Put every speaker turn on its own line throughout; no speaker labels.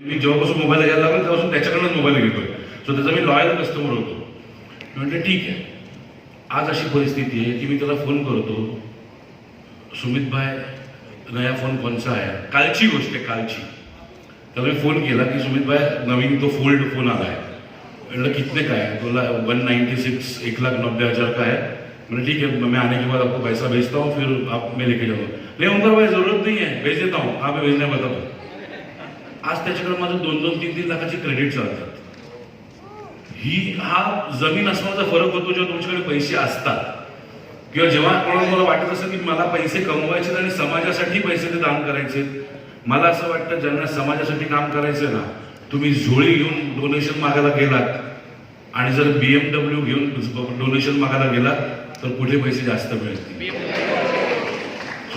मी जेव्हापासून मोबाईल घ्यायला लागलो तेव्हापासून त्याच्याकडनं मोबाईल घेतोय. सो त्याचा मी लॉयल कस्टमर होतो. मी म्हटलं ठीक आहे. आज अशी परिस्थिती आहे की मी त्याला फ़ोन करतो. सुमित भाई, नया फ़ोन कोणचा आहे? कालची गोष्ट आहे, कालची. त्याला मी फ़ोन केला की सुमित भाई, नवीन तो फोल्ड फ़ोन आला आहे म्हटलं कितने का है बोला वन नाइन्टी सिक्स एक लाख नब्बे हज़ार का है मैंने ठीक है मैं आने के बाद आपको पैसा भेजता हूँ, फिर आप मैं लेके जाऊँगा. नहीं ओंकार भाई, ज़रूरत नहीं है, भेज देता हूँ. हाँ मैं भेजने बताता आज त्याच्याकडे माझं दोन दोन तीन तीन लाखाचे क्रेडिट चालतात. ही हा जमीन असण्याचा फरक होतो जेव्हा तुमच्याकडे पैसे असतात. किंवा जेव्हा कोणाला मला वाटत असं की मला पैसे कमवायचे आणि समाजासाठी पैसे ते दान करायचे मला असं वाटतं ज्यांना समाजासाठी काम करायचं ना तुम्ही झोळी घेऊन डोनेशन मागायला गेलात. आणि जर बीएमडब्ल्यू घेऊन डोनेशन मागायला गेलात तर कुठे पैसे जास्त मिळतील?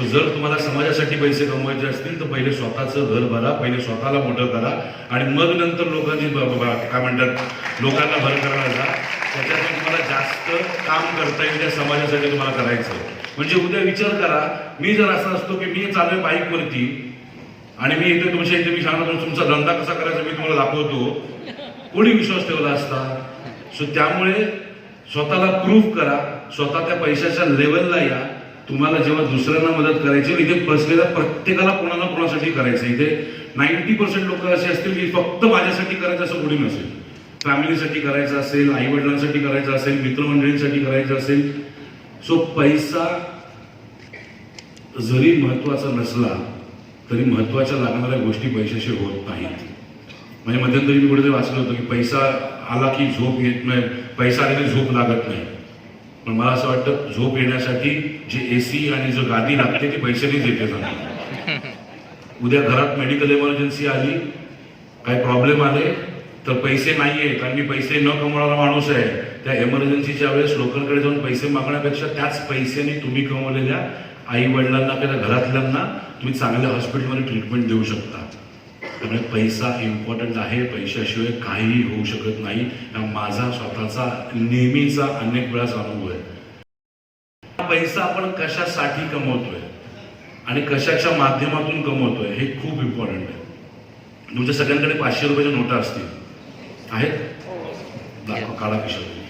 सो जर तुम्हाला समाजासाठी पैसे कमवायचे असतील तर पहिले स्वतःचं घर भरा पहिले स्वतःला मोठं करा आणि मग नंतर लोकांनी काय म्हणतात लोकांना भर करायला जा. त्याच्यातून तुम्हाला जास्त काम करता येईल त्या समाजासाठी तुम्हाला करायचं. म्हणजे उद्या विचार करा मी जर असा असतो की मी चालू बाईकवरती आणि मी इथे तुमच्या इथे मी सांगतो तुमचा धंदा कसा करायचा मी तुम्हाला दाखवतो. कोणी विश्वास ठेवला असता? सो त्यामुळे स्वतःला प्रूफ करा स्वतः त्या पैशाच्या लेवलला या. तुम्हाला जेव्हा दुसऱ्यांना मदत करायची इथे बसलेल्या प्रत्येकाला कोणाला कोणासाठी करायचं? इथे नाईन्टी पर्सेंट लोक असे असतील की फक्त माझ्यासाठी करायचं असं कोणी नसेल. फॅमिलीसाठी करायचं असेल आईवडिलांसाठी करायचं असेल मित्रमंडळींसाठी करायचं असेल. सो पैसा जरी महत्त्वाचा नसला तरी महत्त्वाच्या लागणाऱ्या गोष्टी पैशाशी होत नाहीत. म्हणजे मध्यंतरी मी कुठेतरी वाचलं होतं की पैसा आला की झोप येत नाही पैसा आला की झोप लागत नाही. पण मला असं वाटतं झोप येण्यासाठी जे एसी आणि जो गादी लागते ती पैशानेच येते जाणार उद्या घरात मेडिकल इमर्जन्सी आली काही प्रॉब्लेम आले तर पैसे नाही आहेत आणि मी पैसे न कमवणारा माणूस आहे. त्या इमर्जन्सीच्या वेळेस लोकांकडे जाऊन पैसे मागण्यापेक्षा त्याच पैशाने तुम्ही कमवलेल्या आई वडिलांना किंवा घरातल्यांना तुम्ही चांगल्या हॉस्पिटलमध्ये ट्रीटमेंट देऊ शकता. त्यामुळे पैसा इम्पॉर्टंट आहे. पैशाशिवाय काहीही होऊ शकत नाही. हा माझा स्वतःचा नेहमीचा अनेक वेळाचा अनुभव आहे. हा पैसा आपण कशासाठी कमवतोय? आणि कशाच्या माध्यमातून कमवतोय? हे खूप इम्पॉर्टंट आहे. तुमच्या सगळ्यांकडे पाचशे रुपयाच्या नोटा असतील. आहेत? दाखव काळा पिशवी